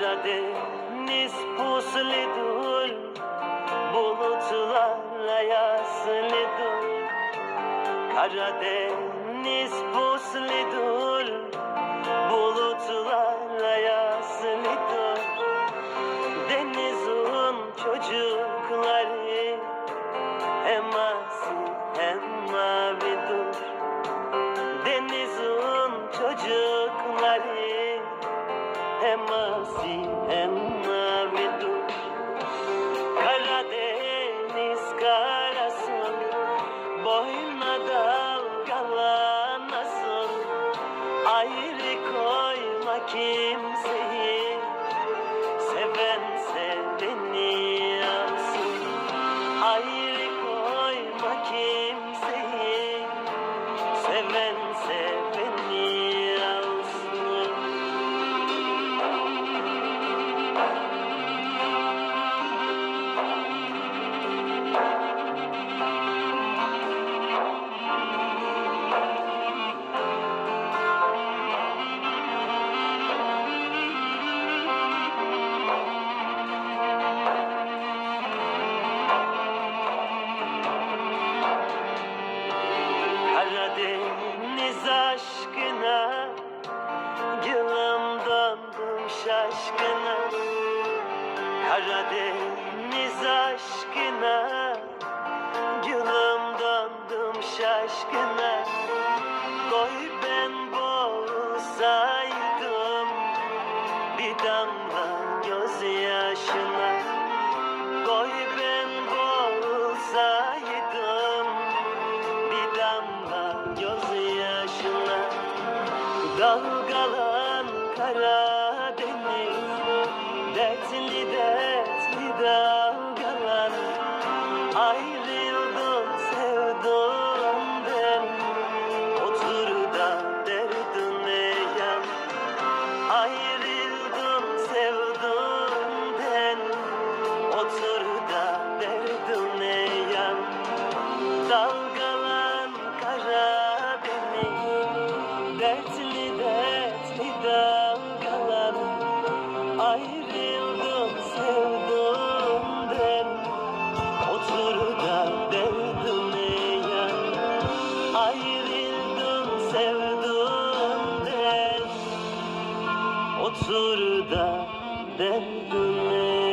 Karadeniz pusludur Bulutlarla yaslıdır Karadeniz pusludur Bulutlarla hem asi hem mavidir Karadeniz karasın Boyuna dalgalanasın Ayrı koyma kimseyi Seven seveni Karadeniz aşkına Gülüm döndüm şaşkına. Koy ben boğulsaydım Bir damla gözyaşına. Koy ben boğulsaydım bir damla gözyaşına. Dalgalan Karadeniz Dertli dertli dalgalan Ayrıldım sevduğumdan Otur da derdine yan Ayrıldım sevduğumdan Otur da derdine yan Dalgalan Karadeniz Dertli dertli dalgalan Ayrıldım sevduğumdan Otur da derdine